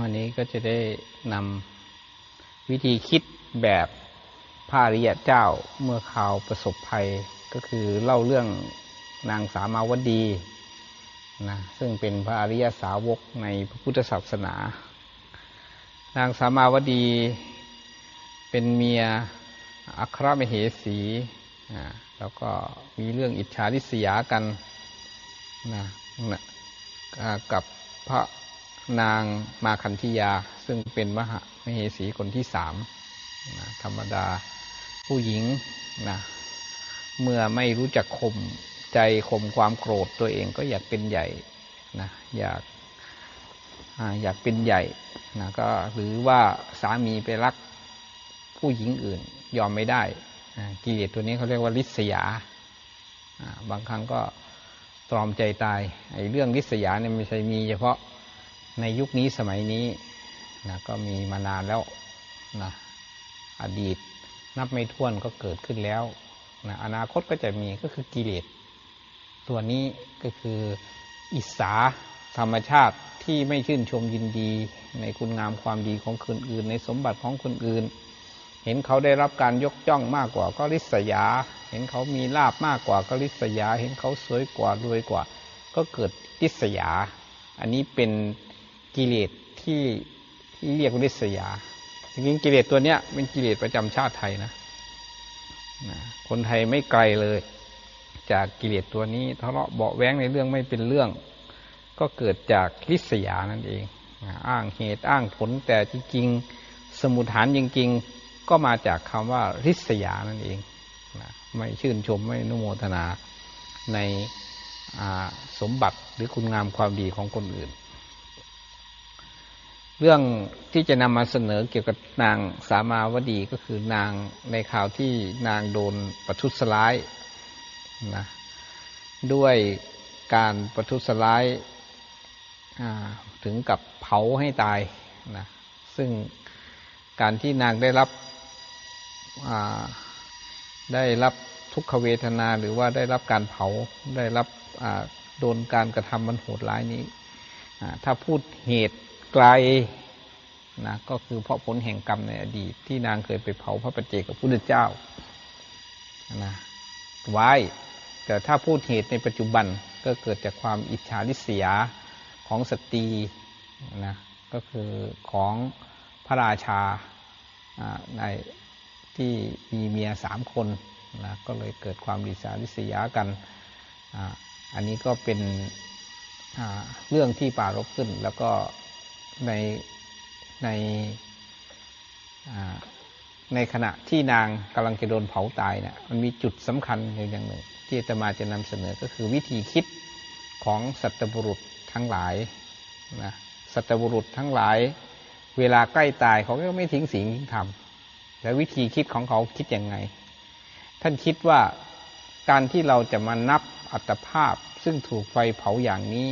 วันนี้ก็จะได้นำวิธีคิดแบบพระอริยเจ้าเมื่อข่าวประสบภัยก็คือเล่าเรื่องนางสามาวดีนะซึ่งเป็นพระอริยสาวกในพระพุทธศาสนา นางสามาวดีเป็นเมียอัครมเหสีแล้วก็มีเรื่องอิจฉาริษยากันนะกับพระ นางมาคันธิยา ซึ่งเป็นมหามเหสีคนที่สามนะธรรมดาผู้หญิงนะเมื่อไม่รู้จักข่มใจข่มความโกรธตัวเองก็อยากเป็นใหญ่นะอยากอยากเป็นใหญ่นะก็หรือว่าสามีไปรักผู้หญิงอื่น ยอมไม่ได้กิเลสตัวนี้เขาเรียกว่าลิษยา บางครั้งก็ตรอมใจตายไอ้เรื่องลิษยาเนี่ยไม่ใช่มีเฉพาะ ในยุคนี้สมัยนี้นะก็มีมานานแล้วนะอดีตนับไม่ถ้วนก็เกิดขึ้นแล้วนะอนาคตก็จะมีก็คือกิเลสตัวนี้ก็คืออิสาธรรมชาติที่ไม่ชื่นชมยินดี ในคุณงามความดีของคนอื่น ในสมบัติของคนอื่น เห็นเขาได้รับการยกจ้องมากกว่าก็ริษยา เห็นเขามีลาบมากกว่าก็ริษยา เห็นเขาสวยกว่ารวยกว่า ก็เกิดริษยา อันนี้เป็น กิเลสที่ที่เรียกว่าริษยาจริงๆกิเลสตัวเนี้ยเป็นกิเลสประจำชาติไทยนะนะคนไทยไม่ไกลเลย จากกิเลสตัวนี้ทะเลาะเบาแว้งในเรื่องไม่เป็นเรื่อง ก็เกิดจากริษยานั่นเองอ้างเหตุอ้างผลแต่จริงๆ สมุทฐานจริงๆ ก็มาจากคำว่าริษยานั่นเองนะไม่ชื่นชมไม่นุโมทนาในสมบัติหรือคุณงามความดีของคนอื่น เรื่องที่จะนำมาเสนอเกี่ยวกับนางสามาวดีก็คือนางในข่าวที่นางโดนประทุษร้ายนะด้วยการประทุษร้ายถึงกับเผาให้ตายนะซึ่งการที่นางได้รับได้รับทุกขเวทนาหรือว่าได้รับการเผาได้รับโดนการกระทำมันโหดร้ายนี้ถ้าพูดเหตุ ไกลนะก็คือเพราะผลแห่งกรรมในอดีต ที่นางเคยไปเผาพระปฏิเจกับพระพุทธเจ้านะไว้ แต่ถ้าพูดเหตุในปัจจุบันก็เกิดจากความอิจฉาริษยาของสตรีนะก็คือของพระราชาในที่มีเมียสามคนนะก็เลยเกิดความอิจฉาริษยากันออันนี้ก็เป็นเรื่องที่ปารบขึ้นแล้วก็ ในในในขณะที่นางกำลังจะโดนเผาตายเนะี่ยมันมีจุดสำคัญอย่างหนึ่ง ที่จะมาจะนำเสนอก็คือวิธีคิดของสัตบุรุษทั้งหลายนะสัตบุรุษทั้งหลาย เวลาใกล้ตายเขาก็ไม่ทิ้งสิ่งที่ทำแล้ววิธีคิดของเขาคิดยังไง ท่านคิดว่าการที่เราจะมานับอัตภาพซึ่งถูกไฟเผาอย่างนี้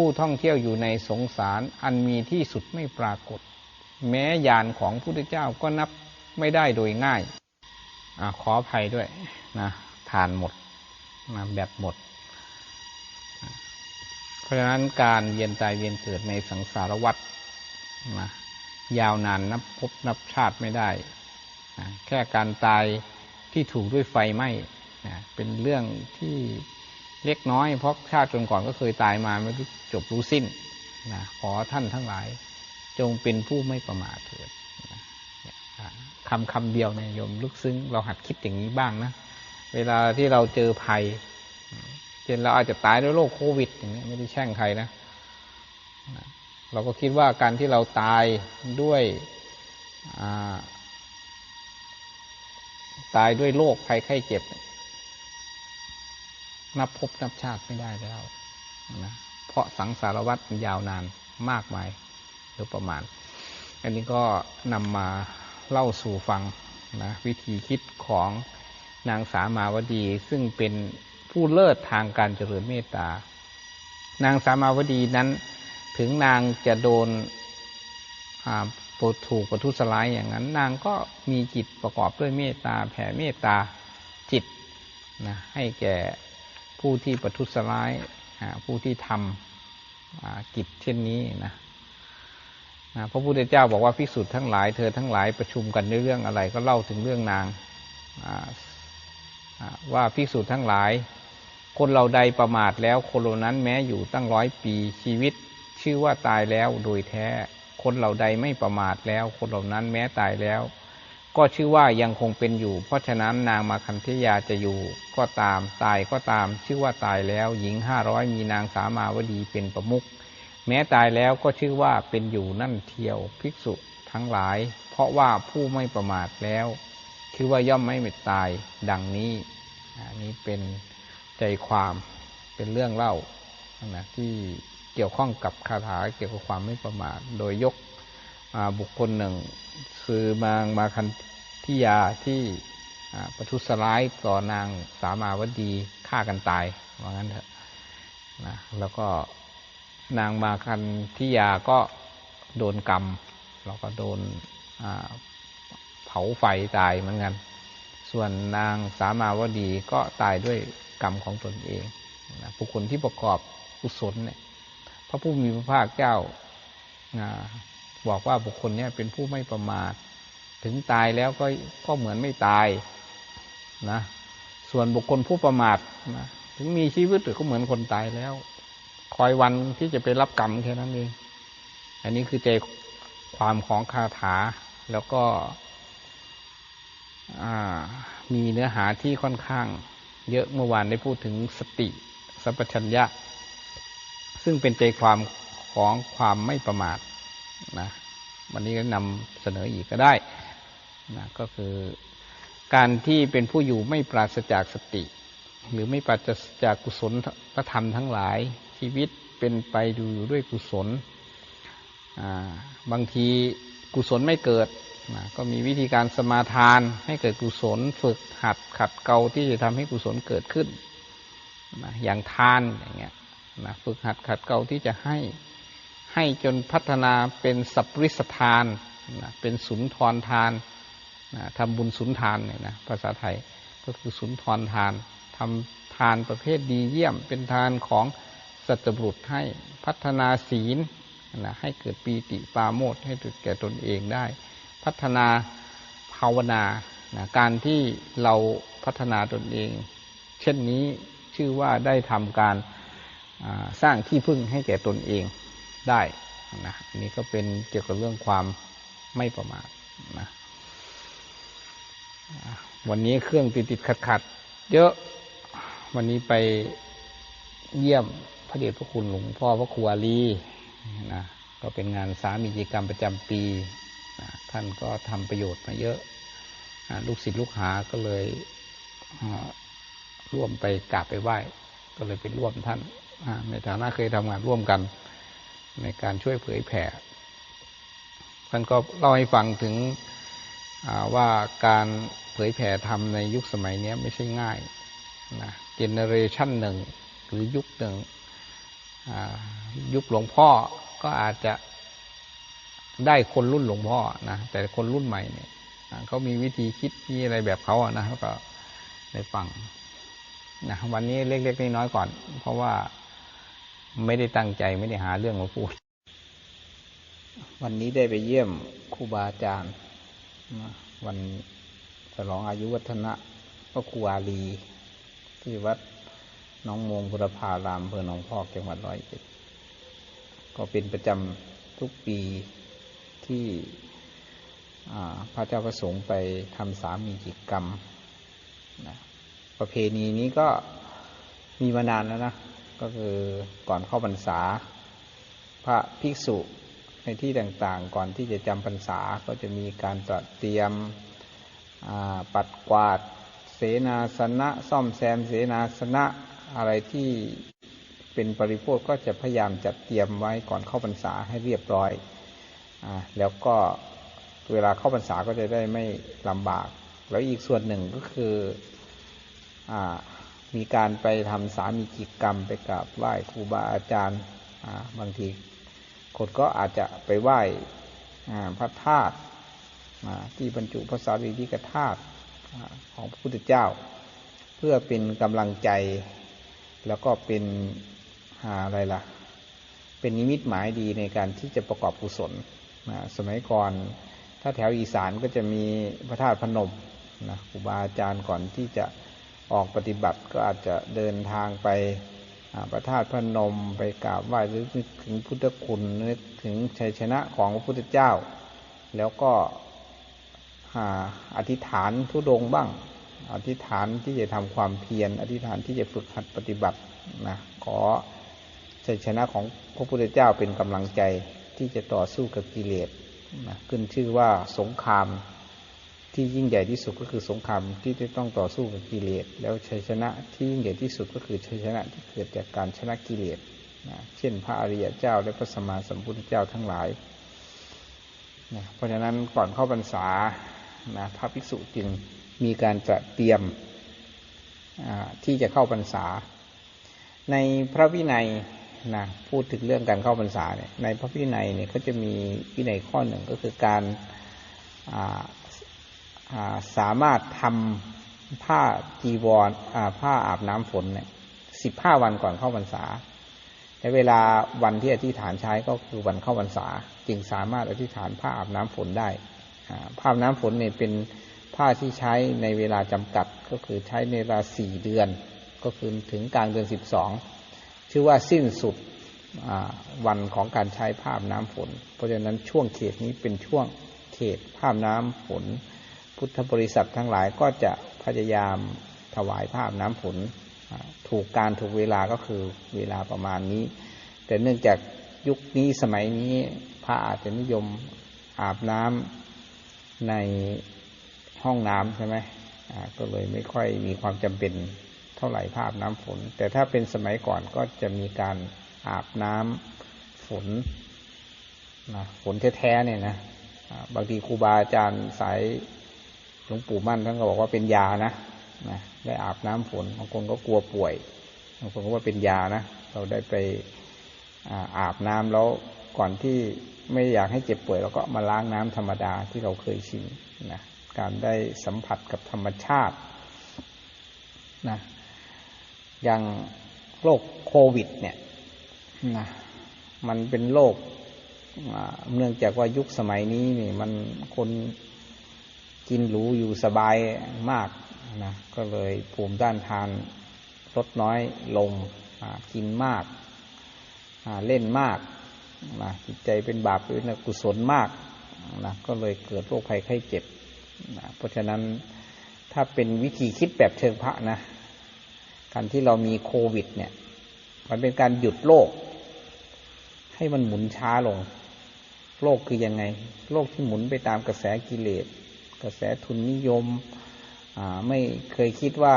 ผู้ท่องเที่ยวอยู่ในสงสารอันมีที่สุดไม่ปรากฏ แม้ยานของพระพุทธเจ้าก็นับไม่ได้โดยง่ายอขออภัยด้วยนะทานหมดนะแบบหมด เพราะฉะนั้นการเวียนตายเวียนเกิดในสังสารวัฏนะยาวนานนับพบนับชาติไม่ได้นะแค่การตายที่ถูกด้วยไฟไหม้นะเป็นเรื่องที่ เล็กน้อย เพราะชาติก่อนก็เคยตายมาไม่รู้จบรู้สิ้นนะขอท่านทั้งหลาย จงเป็นผู้ไม่ประมาทเถิดคำคำเดียวเนี่ยโยมลึกซึ้ง เราหัดคิดอย่างนี้บ้างนะ เวลาที่เราเจอภัยเช่นเราอาจจะตายด้วยโรคโควิด อย่างนี้ไม่ได้แช่งใครนะ เราก็คิดว่าการที่เราตายด้วยตายด้วยโรคภัยไข้เจ็บ นับพบนับชาติไม่ได้แล้วนะเพราะสังสารวัตรยาวนานมากมายหรือประมาณ อันนี้ก็นำมาเล่าสู่ฟังนะวิธีคิดของนางสามาวดีซึ่งเป็นผู้เลิศทางการเจริญเมตตา นางสามาวดีนั้นถึงนางจะโดนปดถูกประทุษร้ายอย่างนั้น นางก็มีจิตประกอบด้วยเมตตาแผ่เมตตาจิตนะให้แก่ ผู้ที่ประทุษร้ายผู้ที่ทำกิจเช่นนี้นะพระพุทธเจ้าบอกว่าภิกษุทั้งหลายเธอทั้งหลายประชุมกันในเรื่องอะไร ก็เล่าถึงเรื่องนางว่าภิกษุทั้งหลาย คนเราใดประมาทแล้วคนเหล่านั้นแม้อยู่ตั้งร้อยปีชีวิต ชื่อว่าตายแล้วโดยแท้ คนเหล่าใดไม่ประมาทแล้ว คนเหล่านั้นแม้ตายแล้ว ก็ชื่อว่ายังคงเป็นอยู่ เพราะฉะนั้นนางมาคันธยาจะอยู่ก็ตามตายก็ตาม ชื่อว่าตายแล้วหญิงห้าร้อยมีนางสามาวดีเป็นประมุขแม้ตายแล้วก็ชื่อว่าเป็นอยู่นั่นเทียวภิกษุทั้งหลาย เพราะว่าผู้ไม่ประมาทแล้วคือว่าย่อมไม่เม็ดตายดังนี้อันนี้เป็นใจความเป็นเรื่องเล่านะที่เกี่ยวข้องกับคาถาเกี่ยวกับความไม่ประมาทโดยยก บุคคลหนึ่งคือมางมาคันทิยาที่ประทุษร้ายต่อนางสามาวดีฆ่ากันตายว่างั้นเถอะนะแล้วก็นางมาคันทิยาก็โดนกรรมแล้วก็โดนเผาไฟตายเหมือนกัน ส่วนนางสามาวดีก็ตายด้วยกรรมของตนเองนะบุคคลที่ประกอบกุศลเนี่ยพระผู้มีพระภาคเจ้า บอกว่าบุคคลนี้เป็นผู้ไม่ประมาท ถึงตายแล้วก็ก็เหมือนไม่ตายนะ ส่วนบุคคลผู้ประมาทนะถึงมีชีวิตหรือก็เหมือนคนตายแล้ว คอยวันที่จะไปรับกรรมแค่นั้นเอง อันนี้คือใจความของคาถาแล้วก็มีเนื้อหาที่ค่อนข้าง เยอะเมื่อวานได้พูดถึงสติสัพพัญญะ ซึ่งเป็นใจความของความไม่ประมาท นะวันนี้ก็นำเสนออีกก็ได้นะก็คือการที่เป็นผู้อยู่ไม่ปราศจากสติ หรือไม่ปราศจากกุศลธรรมทั้งหลาย ชีวิตเป็นไปดูด้วยกุศลบางทีกุศลไม่เกิดนะก็มีวิธีการสมาทานให้เกิดกุศลฝึกหัดขัดเกลาที่จะทำให้กุศลเกิดขึ้นนะอย่างทานอย่างเงี้ยนะฝึกหัดขัดเกลาที่จะให้ ให้จนพัฒนาเป็นสัพริสทานนะเป็นสุนทรทานนะทำบุญสุนทานเนี่ยนะภาษาไทยก็คือสุนทรทานทำทานประเภทดีเยี่ยม เป็นทานของสัตบุรุษให้พัฒนาศีลนะให้เกิดปีติปาโมดให้แก่ตนเองได้ พัฒนาภาวนานะการที่เราพัฒนาตนเอง เช่นนี้ชื่อว่าได้ทำการสร้างที่พึ่งให้แก่ตนเอง ได้นะนนี้ก็เป็นเกี่ยวกับเรื่องความไม่ประมาทนะวันนี้เครื่องติดติดขัดขัดเยอะวันนี้ไปเยี่ยมพระเดชพระคุณหลวงพ่อพระครูอาลีนะก็เป็นงานสามีกิจกรรมประจำปีนะท่านก็ทำประโยชน์มาเยอะนะลูกศิษย์ลูกหาก็เลยร่วมไปกราบไปไหว้ ก็เลยไปร่วมท่านในฐานะเคยทำงานร่วมกัน ในการช่วยเผยแผ่ท่านก็เล่าให้ฟังถึงว่าการเผยแผ่ธรรมในยุคสมัยนี้ไม่ใช่ง่ายนะเจเนเรชันหนึ่งหรือยุคหนึ่งยุคหลวงพ่อก็อาจจะได้คนรุ่นหลวงพ่อนะแต่คนรุ่นใหม่เนี่ยเขามีวิธีคิดมีอะไรแบบเขาอะนะแล้วก็ได้ฟังนะวันนี้เล็กๆน้อยๆก่อน เพราะว่า ไม่ได้ตั้งใจไม่ได้หาเรื่องมาพูด วันนี้ได้ไปเยี่ยมครูบาอาจารย์วันฉลองอายุวัฒนะก็ครูอาลีที่วัดน้องมงพุรพารามเพื่อหนองพอกจังหวัดร้อยเอ็ดก็เป็นประจำทุกปีที่พระเจ้าประสงค์ไปทำสามีกิจกรรมนะประเพณีนี้ก็มีมานานแล้วนะ ก็คือก่อนเข้าพรรษา พระภิกษุในที่ต่างๆ ก่อนที่จะจำพรรษาก็จะมีการจัดเตรียมปัดกวาดเสนาสนะ ซ่อมแซมเสนาสนะอะไรที่เป็นปริโภคก็จะพยายามจัดเตรียมไว้ก่อนเข้าพรรษาให้เรียบร้อยอแล้วก็เวลาเข้าพรรษาก็จะได้ไม่ลำบาก แล้วอีกส่วนหนึ่งก็คืออ มีการไปทำสามีกิจกรรมไปกราบไหว้ครูบาอาจารย์บางทีคนก็อาจจะไปไหว้พระธาตุที่บรรจุพระสารีริกธาตุของพระพุทธเจ้า เพื่อเป็นกำลังใจ แล้วก็เป็นอะไรล่ะ เป็นนิมิตหมายดีในการที่จะประกอบกุศลสมัยก่อน ถ้าแถวอีสานก็จะมีพระธาตุพนมนะครูบาอาจารย์ก่อนที่จะ ออกปฏิบัติก็อาจจะเดินทางไปพระธาตุพนมไปกราบไหว้หรือนึกถึงพุทธคุณนึกถึงชัยชนะของพระพุทธเจ้า แล้วก็อธิษฐานทุดงบ้าง อธิษฐานที่จะทำความเพียรอธิษฐานที่จะฝึกหัดปฏิบัตินะขอชัยชนะของพระพุทธเจ้าเป็นกำลังใจที่จะต่อสู้กับกิเลสนะขึ้นชื่อว่าสงคราม ที่ยิ่งใหญ่ที่สุดก็คือสงครามที่จะต้องต่อสู้กับกิเลส แล้วชัยชนะที่ยิ่งใหญ่ที่สุดก็คือชัยชนะที่เกิดจากการชนะกิเลสนะเช่นพระอริยเจ้าและพระสมมาสัมพุทธเจ้าทั้งหลายนะเพราะฉะนั้นก่อนเข้าพรรษานะพระภิกษุจึงมีการจัดเตรียมที่จะเข้าพรรษา ในพระวินัยนะพูดถึงเรื่องการเข้าพรรษาเนี่ยในพระวินัยเนี่ยเขาจะมีวินัยข้อหนึ่งก็คือการ สามารถทำผ้าจีวรผ้าอาบน้ำฝนเนี่ยสิบห้าวันก่อนเข้าพรรษาและเวลาวันที่อธิษฐานใช้ก็คือวันเข้าพรรษา จึงสามารถอธิษฐานผ้าอาบน้ำฝนได้ผ้าอาบน้ำฝนเนี่ยเป็นผ้าที่ใช้ในเวลาจำกัดก็คือใช้ในเวลาสี่เดือน ก็คือถึงกลางเดือนสิบสองชื่อว่าสิ้นสุดวันของการใช้ผ้าอาบน้ำฝน เพราะฉะนั้นช่วงเขตนี้เป็นช่วงเขตผ้าอาบน้ำฝน พุทธบริษัททั้งหลายก็จะพยายามถวายผ้าอาบน้ำฝนถูกการถูกเวลาก็คือเวลาประมาณนี้ แต่เนื่องจากยุคนี้สมัยนี้พระอาจจะนิยมอาบน้ำในห้องน้ำใช่ไหมก็เลยไม่ค่อยมีความจำเป็นเท่าไหร่ผ้าอาบน้ำฝน แต่ถ้าเป็นสมัยก่อนก็จะมีการอาบน้ำฝนนะฝนแท้ๆเนี่ยนะบางทีครูบาอาจารย์สาย หลวงปู่มั่นท่านก็บอกว่าเป็นยานะนะได้อาบน้ำฝนบางคนก็กลัวป่วยบางคนก็ว่าเป็นยานะเราได้ไปอาบน้ำแล้วก่อนที่ไม่อยากให้เจ็บป่วยเราก็มาล้างน้ำธรรมดาที่เราเคยชินนะการได้สัมผัสกับธรรมชาตินะอย่างโรคโควิด เนี่ยนะมันเป็นโรคเนื่องจากว่ายุคสมัยนี้นี่มันคน กินหรูอยู่สบายมากนะก็เลยภูมิต้านทานลดน้อยลงกินมากเล่นมากนะจิตใจเป็นบาปเป็นกุศลมากนะก็เลยเกิดโรคภัยไข้เจ็บนะเพราะฉะนั้นถ้าเป็นวิธีคิดแบบเชิงพระนะการที่เรามีโควิด เนี่ย มันเป็นการหยุดโลกให้มันหมุนช้าลงโลกคือยังไงโลกที่หมุนไปตามกระแสกิเลส กระแสทุนนิยมไม่เคยคิดว่า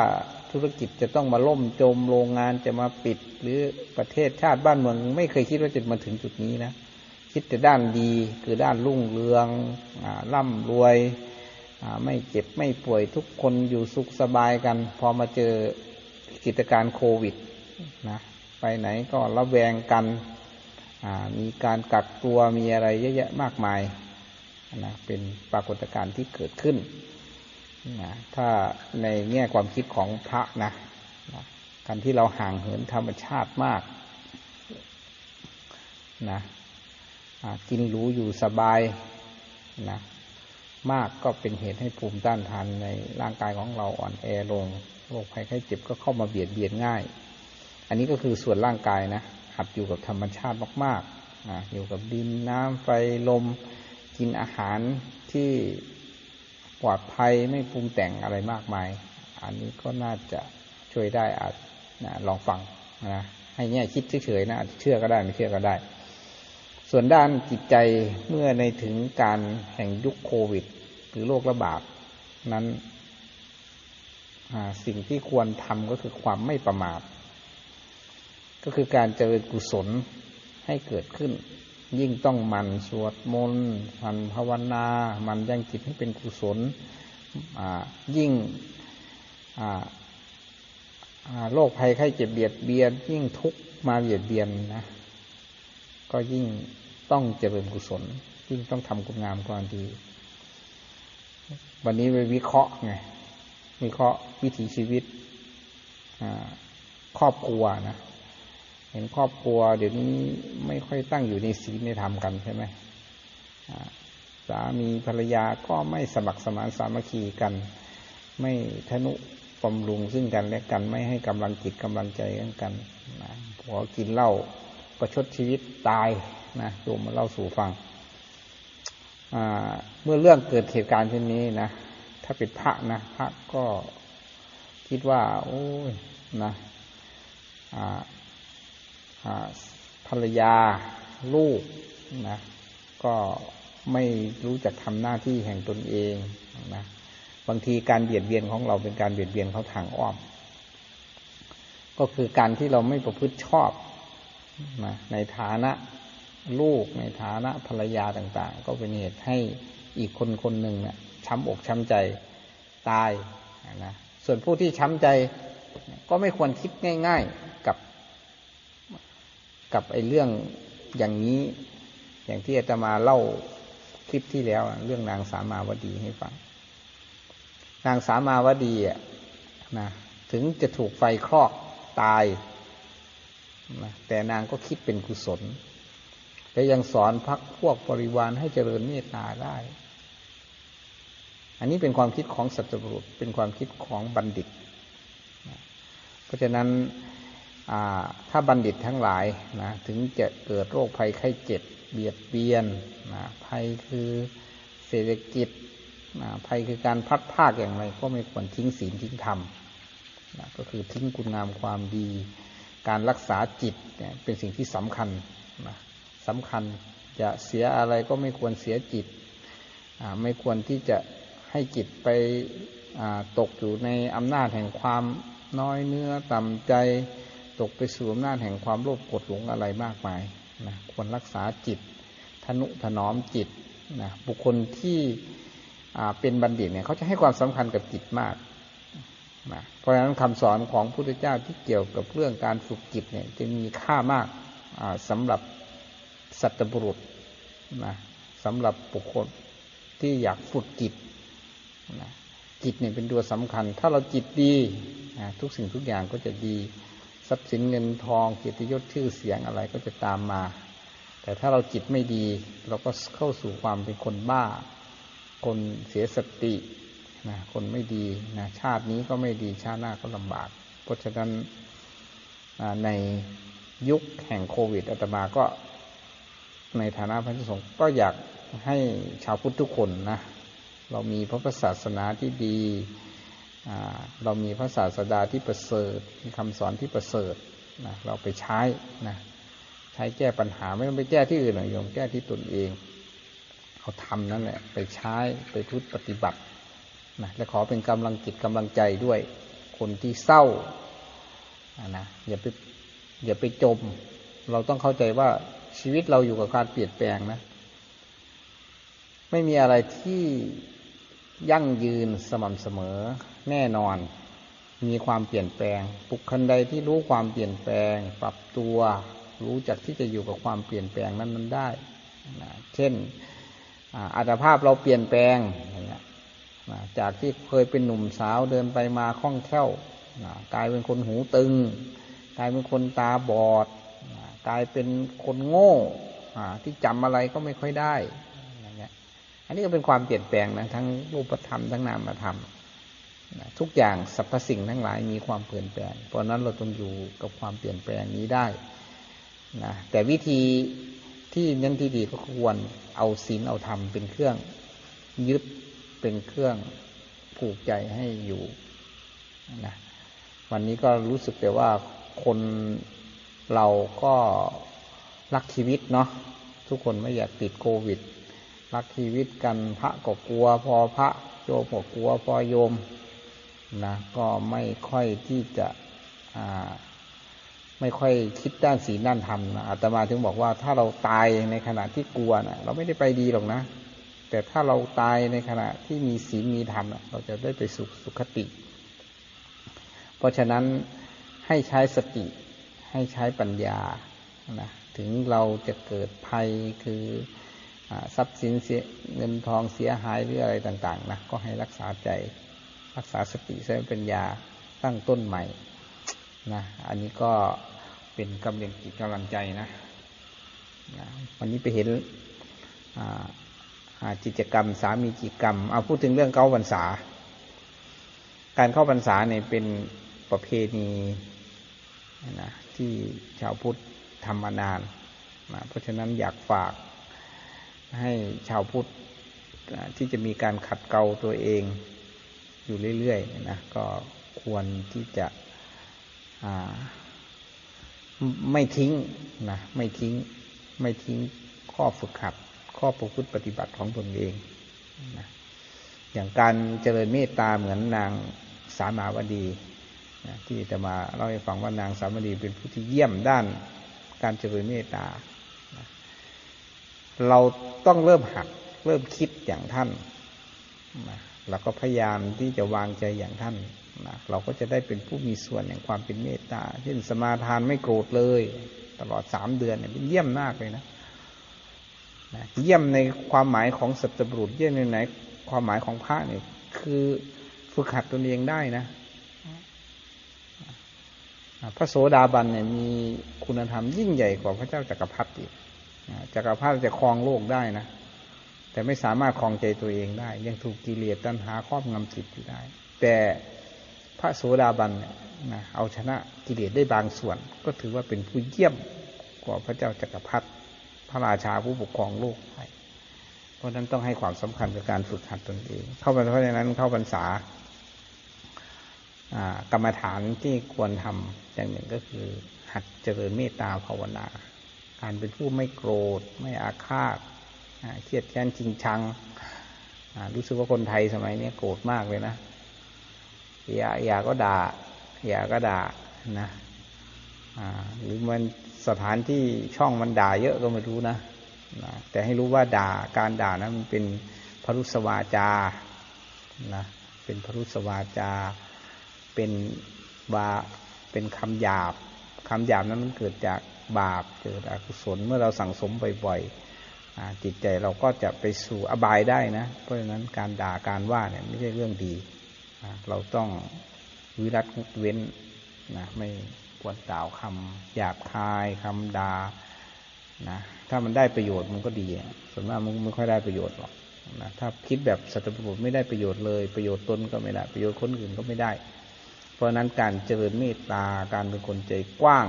ธุรกิจจะต้องมาล่มจมโรงงานจะมาปิด หรือประเทศชาติบ้านเมือง ไม่เคยคิดว่าจะมาถึงจุดนี้นะคิดแต่ด้านดีคือด้านรุ่งเรืองอร่ำรวยไม่เจ็บไม่ป่วยทุกคนอยู่สุขสบายกัน พอมาเจอกิจการโควิดนะไปไหนก็ระแวงกันมีการกักตัวมีอะไรเยอะแยะมากมาย นะเป็นปรากฏการณ์ที่เกิดขึ้นนะถ้าในแง่ความคิดของพระนะนะการที่เราห่างเหินธรรมชาติมากนะกินหรูอยู่สบายนะมากก็เป็นเหตุให้ภูมิต้านทานในร่างกายของเราอ่อนแอลงโรคภัยไข้เจ็บก็เข้ามาเบียดเบียนง่าย อันนี้ก็คือส่วนร่างกายนะหัดอยู่กับธรรมชาติมากๆอยู่กับดินน้ำไฟลม กินอาหารที่ปลอดภัยไม่ปรุงแต่งอะไรมากมาย อันนี้ก็น่าจะช่วยได้อาจนะลองฟังนะให้แง่คิดเฉยๆนะเชื่อก็ได้ไม่เชื่อก็ได้ ส่วนด้านจิตใจเมื่อในถึงการแห่งยุคโควิด หรือโรคระบาดนั้นสิ่งที่ควรทำก็คือความไม่ประมาทก็คือการเจริญกุศลให้เกิดขึ้น ยิ่งต้องหมั่นสวดมนต์มันภาวนามันยังจิตให้เป็นกุศลยิ่งโรคภัยไข้เจ็บเบียดเบียน ยิ่งทุกมาเบียดเบียนนะก็ยิ่งต้องเจริญกุศล ยิ่งต้องทำคุณงามความดี วันนี้ไปวิเคราะห์ไงวิเคราะห์วิถีชีวิตครอบครัวนะ เห็นครอบครัว เดี๋ยวนี้ไม่ค่อยตั้งอยู่ในศีลในธรรมกันใช่ไหมสามีภรรยาก็ไม่สมัครสมานสามัคคีกัน ไม่ทนุบำรุงซึ่งกันและกันไม่ให้กำลังจิตกำลังใจกันกันนะพอกินเหล้าประชดชีวิตตายนะโยมมาเล่าสู่ฟังเมื่อเรื่องเกิดเหตุการณ์เช่นนี้นะถ้าเป็นพระนะพระก็คิดว่า โอ้ยนะ ภรรยาลูกนะก็ไม่รู้จักทำหน้าที่แห่งตนเองนะบางทีการเบียดเบียนของเราเป็นการเบียดเบียนเขาทางอ้อม ก็คือการที่เราไม่ประพฤติชอบนะในฐานะลูกในฐานะภรรยาต่าง ๆ ก็เป็นเหตุให้อีกคนคนหนึ่งเนี่ยช้ำอกช้ำใจตายนะส่วนผู้ที่ช้ำใจก็ไม่ควรคิดง่าย กับไอ้เรื่องอย่างนี้ อย่างที่อาตมาเล่าคลิปที่แล้วเรื่องนางสามาวดีให้ฟัง นางสามาวดีอะนะถึงจะถูกไฟคลอกตายนะแต่นางก็คิดเป็นกุศล และยังสอนพักพวกบริวารให้เจริญเมตตาได้ อันนี้เป็นความคิดของสัตว์บุรุษเป็นความคิดของบัณฑิต เพราะฉะนั้น ถ้าบัณฑิตทั้งหลายนะถึงจะเกิดโรคภัยไข้เจ็บเบียดเบียนนะภัยคือเศรษฐกิจนะภัยคือการพัดภาคอย่างไรก็ไม่ควรทิ้งศีลทิ้งธรรมนะก็คือทิ้งคุณงามความดี การรักษาจิตเนี่ยเป็นสิ่งที่สำคัญนะสำคัญจะเสียอะไรก็ไม่ควรเสียจิต ไม่ควรที่จะให้จิตไปตกอยู่ในอำนาจแห่งความน้อยเนื้อต่ำใจ ตกไปสู่อำนาจแห่งความโลภกดหลงอะไรมากมายนะควรรักษาจิตทนุถนอมจิตนะบุคคลที่เป็นบัณฑิตเนี่ยเขาจะให้ความสำคัญกับจิตมากนะเพราะฉะนั้นคำสอนของพระพุทธเจ้าที่เกี่ยวกับเรื่องการฝึกจิตเนี่ยจะมีค่ามากสำหรับสัตบุรุษนะสำหรับบุคคลที่อยากฝึกจิตนะจิตเนี่ยเป็นตัวสำคัญ ถ้าเราจิตดีนะทุกสิ่งทุกอย่างก็จะดี ทรัพย์สินเงินทองเกียรติยศชื่อเสียงอะไรก็จะตามมา แต่ถ้าเราจิตไม่ดี เราก็เข้าสู่ความเป็นคนบ้า คนเสียสตินะคนไม่ดีนะชาตินี้ก็ไม่ดีชาติหน้าก็ลำบาก เพราะฉะนั้นในยุคแห่งโควิดอาตมาก็ในฐานะพระสงฆ์ก็อยากให้ชาวพุทธทุกคนนะเรามีพระศาสนาที่ดี เรามีพระศาสดาที่ประเสริฐมีคำสอนที่ประเสริฐนะเราไปใช้นะใช้แก้ปัญหาไม่ต้องไปแก้ที่อื่นหรอกโยมแก้ที่ตนเองเขาทำนั่นแหละไปใช้ไปพุทธปฏิบัตินะและขอเป็นกำลังจิตกำลังใจด้วย คนที่เศร้านะอย่าไปอย่าไปจม เราต้องเข้าใจว่าชีวิตเราอยู่กับการเปลี่ยนแปลงนะไม่มีอะไรที่ยั่งยืนสม่ำเสมอ แน่นอน มีความเปลี่ยนแปลงบุคคลใดที่รู้ความเปลี่ยนแปลง ปรับตัวรู้จักที่จะอยู่กับความเปลี่ยนแปลงนั้นนั้นได้นะเช่นอัตภาพเราเปลี่ยนแปลงจากที่เคยเป็นหนุ่มสาวเดินไปมาคล่องแคล่วกลายเป็นคนหูตึง กลายเป็นคนตาบอดกลายเป็นคนโง่ที่จำอะไรก็ไม่ค่อยได้ อันนี้ก็เป็นความเปลี่ยนแปลงนะทั้งรูปธรรมทั้งนามธรรม ทุกอย่างสรรพสิ่งทั้งหลายมีความเปลี่ยนแปลง เพราะนั้นเราต้องอยู่กับความเปลี่ยนแปลงนี้ได้นะแต่วิธีที่นั่นที่ดีก็ควรเอาศีลเอาธรรมเป็นเครื่องยึดเป็นเครื่องผูกใจให้อยู่นะวันนี้ก็รู้สึกแต่ว่าคนเราก็รักชีวิตเนาะทุกคนไม่อยากติดโควิด รักชีวิตกันพระก็กลัว พอพระโยมก็กลัว พอโยม นะก็ไม่ค่อยที่จะไม่ค่อยคิดด้านศีลด้านธรรมนะอาตมาถึงบอกว่าถ้าเราตายในขณะที่กลัวนะเราไม่ได้ไปดีหรอกนะ แต่ถ้าเราตายในขณะที่มีศีลมีธรรมนะเราจะได้ไปสุขสุขติ เพราะฉะนั้นให้ใช้สติให้ใช้ปัญญานะถึงเราจะเกิดภัยคืออทรัพย์สินเสียเงินทองเสียหายหรืออะไรต่าง ๆนะก็ให้รักษาใจ รักษาสติใช้ปัญญาตั้งต้นใหม่นะอันนี้ก็เป็นกำลังจิตกำลังใจนะนะวันนี้ไปเห็นกิจกรรม สามีจิกรรมเอาพูดถึงเรื่องเข้าพรรษา การเข้าพรรษาเนี่ยเป็นประเพณีนะที่ชาวพุทธทำมานานนะเพราะฉะนั้นอยากฝากให้ชาวพุทธที่จะมีการขัดเกลาตัวเอง อยู่เรื่อยๆนะก็ควรที่จะไม่ทิ้งนะไม่ทิ้งไม่ทิ้งข้อฝึกหัดข้อประพฤติปฏิบัติของตนเองนะอย่างการเจริญเมตตาเหมือนนางสามาวดีนะที่จะมาเล่าให้ฟังว่านางสามาวดีเป็นผู้ที่เยี่ยมด้านการเจริญเมตตานะเราต้องเริ่มหัดเริ่มคิดอย่างท่านนะ เราก็พยายามที่จะวางใจอย่างท่านนะเราก็จะได้เป็นผู้มีส่วนแห่งความเป็นเมตตา เช่นสมาทานไม่โกรธเลย ตลอดสามเดือนเนี่ยเป็นเยี่ยมมากเลยนะนะเยี่ยมในความหมายของสัตบุรุษเยี่ยมในไหนความหมายของพระเนี่ยคือฝึกหัดตนเองได้นะพระโสดาบันเนี่ยมีคุณธรรมยิ่งใหญ่กว่าพระเจ้าจักรพรรดิอีกจักรพรรดิจะครองโลกได้นะ แต่ไม่สามารถคลองใจตัวเองได้ ยังถูกกิเลสตัณหาครอบงำจิตอยู่ได้ แต่พระโสดาบันเนี่ยนะเอาชนะกิเลสได้บางส่วน ก็ถือว่าเป็นผู้เยี่ยมกว่าพระเจ้าจักรพรรดิพระราชาผู้ปกครองโลกไปเพราะนั้นต้องให้ความสำคัญกับการฝึกหัดตนเอง เข้าเพราะฉะนั้นเข้าพรรษากรรมฐานที่ควรทำอย่างหนึ่งก็คือ หัดเจริญเมตตาภาวนา การเป็นผู้ไม่โกรธ ไม่อาฆาต เครียดแค้นจริงชังรู้สึกว่าคนไทยสมัยนี้โกรธมากเลยนะอย่าอย่าก็ด่า อย่าก็ด่านะหรือมันสถานที่ช่องมันด่าเยอะก็ไม่รู้นะนะแต่ให้รู้ว่าด่าการด่านะมันเป็นพรุสวาจานะเป็นพรุสวาจา เป็นวาเป็นคำหยาบคำหยาบนั้นมันเกิดจากบาปเกิดอกุศลเมื่อเราสั่งสมบ่อยๆ จิตใจเราก็จะไปสู่อบายได้นะ เพราะฉะนั้นการด่าการว่าเนี่ยไม่ใช่เรื่องดีเราต้องวิรัติเว้นนะไม่ควรกล่าวคำหยาบคายคำด่านะถ้ามันได้ประโยชน์มันก็ดีส่วนมากมันไม่ค่อยได้ประโยชน์หรอกนะถ้าคิดแบบสัตว์ประไม่ได้ประโยชน์เลย ประโยชน์ตนก็ไม่ได้ ประโยชน์คนอื่นก็ไม่ได้ เพราะนั้นการเจริญเมตตาการเป็นคนใจกว้าง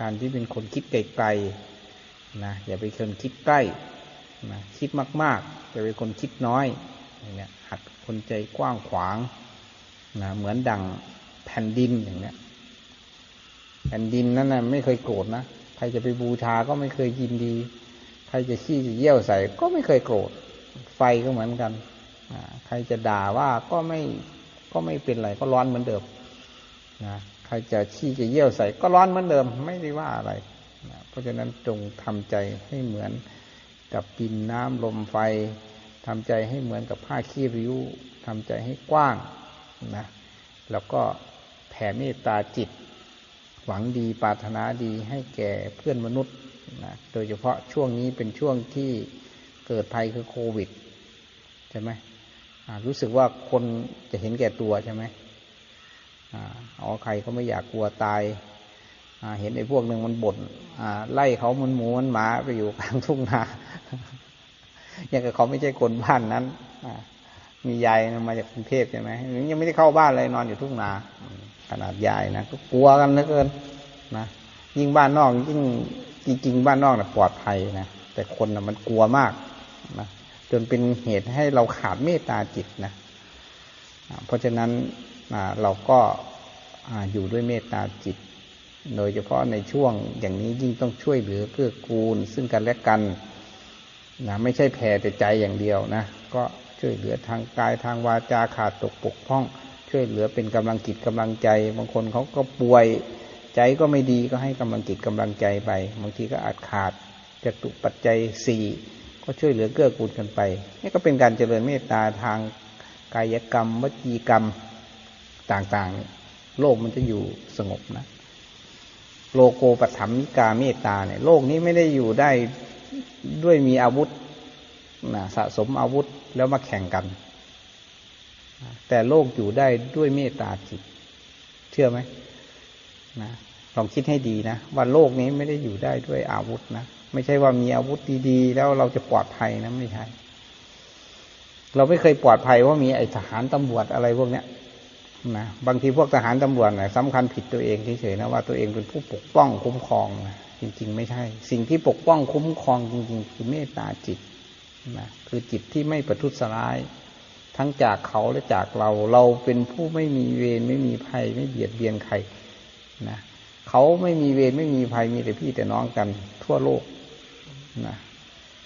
การที่เป็นคนคิดไกลๆนะอย่าไปคนคิดใกล้ นะคิดมาก ๆ จะเป็นคนคิดน้อยอย่างเนี้ยหัดคนใจกว้างขวางนะเหมือนดังแผ่นดินอย่างเนี้ยแผ่นดินนั้นนะไม่เคยโกรธนะใครจะไปบูชาก็ไม่เคยยินดีใครจะขี้จะเยี่ยวใส่ ก็ไม่เคยโกรธ ไฟก็เหมือนกันใครจะด่าว่าก็ไม่ก็ไม่เป็นไรก็ร้อนเหมือนเดิมนะใครจะขี้จะเยี่ยวใส่ ก็ร้อนเหมือนเดิม ไม่ได้ว่าอะไรนะเพราะฉะนั้นจงทำใจให้เหมือน กับดินน้ำลมไฟทำใจให้เหมือนกับผ้าขี้ริ้วทำใจให้กว้างนะแล้วก็แผ่เมตตาจิต หวังดีปรารถนาดีให้แก่เพื่อนมนุษย์นะโดยเฉพาะช่วงนี้เป็นช่วงที่เกิดภัยคือโควิดใช่ไหมรู้สึกว่าคนจะเห็นแก่ตัวใช่ไหมอ๋อใครก็ไม่อยากกลัวตายเห็นไอ้พวกหนึ่งมันบน่นไล่เขามันหมูมันหมาไปอยู่กลางทุ่งนา อย่างกับเขาไม่ใช่คนบ้านนั้นมียายมาจากกรุงเทพใช่ไหมยังไม่ได้เข้าบ้านเลยนอนอยู่ทุ่งนาขนาดยายนะก็กลัวกันเหลือเกินนะยิ่งบ้านนอกยิ่งจริงๆบ้านนอกนะปลอดภัยนะแต่คนนะมันกลัวมากนะจนเป็นเหตุให้เราขาดเมตตาจิตนะเพราะฉะนั้นเราก็อยู่ด้วยเมตตาจิต โดยเฉพาะในช่วงอย่างนี้ยิ่งต้องช่วยเหลือเพื่อกูลซึ่งกันและกัน นะไม่ใช่แผ่แต่ใจอย่างเดียวนะ ก็ช่วยเหลือทางกายทางวาจาขาดตกปกพ้อง ช่วยเหลือเป็นกำลังจิตกำลังใจ บางคนเขาก็ป่วยใจก็ไม่ดีก็ให้กำลังจิตกำลังใจไปบางทีก็อาจขาดจตุปัจจัยสี่ก็ช่วยเหลือเกื้อกูลกันไปนี่ก็เป็นการเจริญเมตตาทางกายกรรมวจีกรรมต่างๆ โลกมันจะอยู่สงบนะ โลโกปถัมมิกาเมตตาเนี่ยโลกนี้ไม่ได้อยู่ได้ ด้วยมีอาวุธนะสะสมอาวุธแล้วมาแข่งกัน แต่โลกอยู่ได้ด้วยเมตตาจิต เชื่อไหมนะลองคิดให้ดีนะว่าโลกนี้ไม่ได้อยู่ได้ด้วยอาวุธนะไม่ใช่ว่ามีอาวุธดีๆ แล้วเราจะปลอดภัยนะไม่ใช่เราไม่เคยปลอดภัยว่ามีไอ้ทหารตำรวจอะไรพวกเนี้ยนะบางทีพวกทหารตำรวจนะสำคัญผิดตัวเองเฉยๆนะว่าตัวเองเป็นผู้ปกป้องคุ้มครองนะ จริง ๆ ไม่ใช่ สิ่งที่ปกป้องคุ้มครองจริง ๆ คือเมตตาจิตนะคือจิตที่ไม่ประทุษร้าย ทั้งจากเขาและจากเรา เราเป็นผู้ไม่มีเวรไม่มีภัย ไม่เบียดเบียนใครนะเขาไม่มีเวรไม่มีภัยมีแต่พี่แต่น้องกัน ทั่วโลกนะ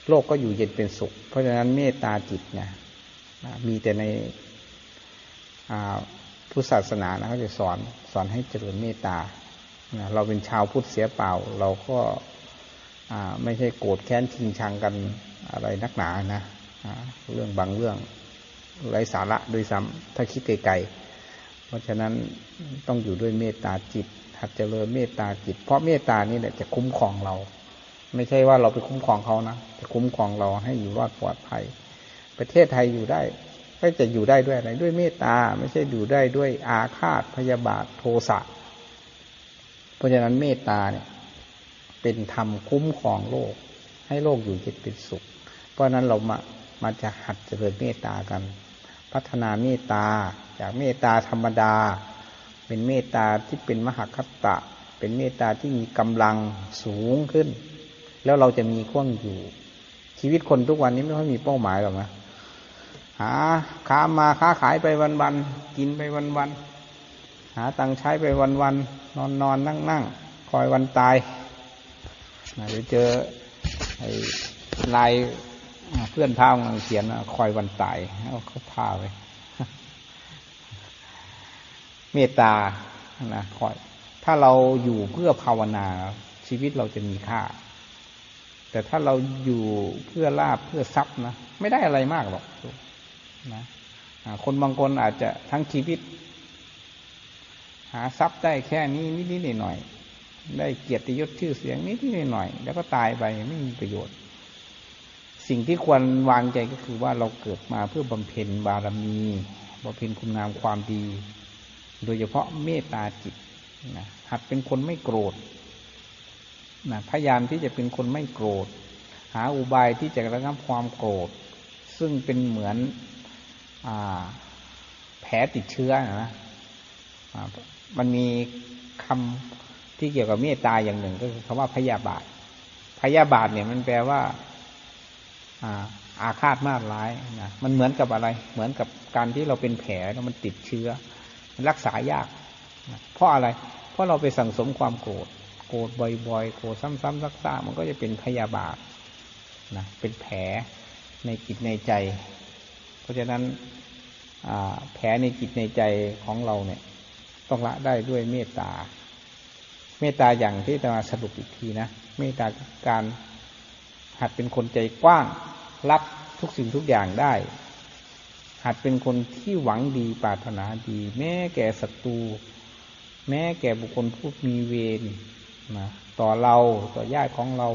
โลกก็อยู่เย็นเป็นสุข เพราะฉะนั้นเมตตาจิตนะมีแต่ในพุทธศาสนานะเขาจะสอนสอนให้เจริญเมตตา เราเป็นชาวพุทธเสียเปล่า เราก็ไม่ใช่โกรธแค้นชิงชังกันอะไรนักหนานะเรื่องบางเรื่องไร้สาระโดยซ้ำถ้าคิดไกลๆเพราะฉะนั้นต้องอยู่ด้วยเมตตาจิต หัดเจริญเมตตาจิต เพราะเมตตานี่แหละจะคุ้มครองเรา ไม่ใช่ว่าเราไปคุ้มครองเขานะจะคุ้มครองเราให้อยู่รอดปลอดภัย ประเทศไทยอยู่ได้ก็จะอยู่ได้ด้วยอะไรด้วยเมตตา ไม่ใช่อยู่ได้ด้วยอาฆาตพยาบาทโทสะ ราะฉะนั้นเมตตาเนี่ยเป็นธรรมคุ้มครองโลก ให้โลกอยู่เย็นเป็นสุข เพราะนั้นเรามามาจะหัดเจริญเมตตากัน พัฒนาเมตตาจากเมตตาธรรมดา เป็นเมตตาที่เป็นมหคตะ เป็นเมตตาที่มีกำลังสูงขึ้น แล้วเราจะมีข้วงอยู่ ชีวิตคนทุกวันนี้ไม่ค่อยมีเป้าหมายหรอกนะหาค้ามาค้าขายไปวันวันกินไปวันวันหาตังใช้ไปวันวัน นอนนอนนั่งนั่งคอยวันตายเดี๋ยวเจอไอ้ลายเพื่อนพากำลังเขียนคอยวันตายเขาพาไปเมตตานะคอย ถ้าเราอยู่เพื่อภาวนาชีวิตเราจะมีค่า แต่ถ้าเราอยู่เพื่อลาบเพื่อทรัพย์นะไม่ได้อะไรมากหรอกนะคนบางคนอาจจะทั้งชีวิต หาทรัพย์ได้แค่นี้นิดนิดหน่อยได้เกียรติยศชื่อเสียงนิดนิดหน่อยแล้วก็ตายไปไม่มีประโยชน์ สิ่งที่ควรวางใจก็คือว่าเราเกิดมาเพื่อบำเพ็ญบารมีบำเพ็ญคุณงามความดี โดยเฉพาะเมตตาจิตนะหัดเป็นคนไม่โกรธนะพยายามที่จะเป็นคนไม่โกรธ หาอุบายที่จะระงับความโกรธ ซึ่งเป็นเหมือนแผลติดเชื้อนะ มันมีคำที่เกี่ยวกับเมตตาอย่างหนึ่ง ก็คือคำว่าพยาบาท พยาบาทเนี่ยมันแปลว่า อาฆาตมาดร้ายนะมันเหมือนกับอะไร เหมือนกับการที่เราเป็นแผลแล้วมันติดเชื้อ มันรักษายากนะเพราะอะไร เพราะเราไปสั่งสมความโกรธ โกรธบ่อยๆ โกรธซ้ำๆซักๆมันก็จะเป็นพยาบาทนะเป็นแผลในจิตในใจ เพราะฉะนั้นแผลในจิตในใจของเราเนี่ย ต้องละได้ด้วยเมตตา เมตตาอย่างที่จะมาสรุปอีกทีนะ เมตตาการหัดเป็นคนใจกว้าง รับทุกสิ่งทุกอย่างได้ หัดเป็นคนที่หวังดีปรารถนาดี แม้แก่ศัตรู แม้แก่บุคคลผู้มีเวรนะต่อเราต่อญาติของเรา